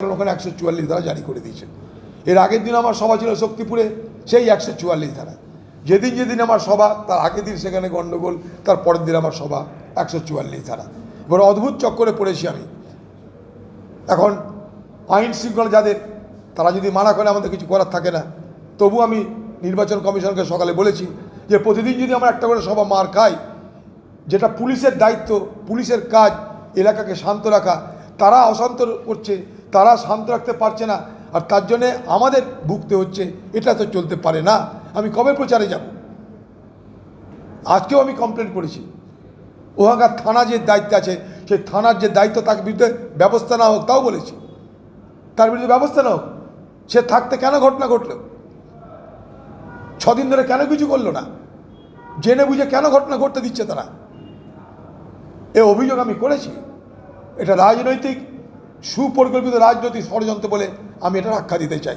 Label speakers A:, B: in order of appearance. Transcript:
A: ওখানে একশো চুয়াল্লিশ ধারা জারি করে দিয়েছে। এর আগের দিন আমার সভা ছিল শক্তিপুরে, সেই একশো চুয়াল্লিশ ধারা। যেদিন যেদিন আমার সভা, তার আগের দিন সেখানে গণ্ডগোল, তার পরের দিন আমার সভা, একশো চুয়াল্লিশ ধারা। এবার অদ্ভুত চক্করে পড়েছি আমি। এখন আইন শৃঙ্খলা যাদের, তারা যদি মানা করে আমাদের কিছু করার থাকে না, তবু আমি নির্বাচন কমিশনকে সকালে বলেছি যে প্রতিদিন যদি আমরা একটা করে সভা মার খাই, যেটা পুলিশের দায়িত্ব, পুলিশের কাজ, এলাকাকে শান্ত রাখা, তারা অশান্ত করছে তারা শান্ত রাখতে পারছে না, আর তার জন্যে আমাদের ভুগতে হচ্ছে, এটা তো চলতে পারে না। আমি কবে প্রচারে যাব? আজকেও আমি কমপ্লেন করেছি। ওখানকার থানা যে দায়িত্ব আছে, সেই থানার যে দায়িত্ব তার বিরুদ্ধে ব্যবস্থা না হোক, তাও বলেছি। তার বিরুদ্ধে ব্যবস্থা না হোক। সে থাকতে কেন ঘটনা ঘটলো? ছদিন ধরে কেন কিছু করল না? জেনে বুঝে কেন ঘটনা ঘটতে দিচ্ছে তারা? এ অভিযোগ আমি করেছি। এটা রাজনৈতিক সুপরিকল্পিত রাজনৈতিক ষড়যন্ত্র বলে আমি এটা আখ্যা দিতে চাই।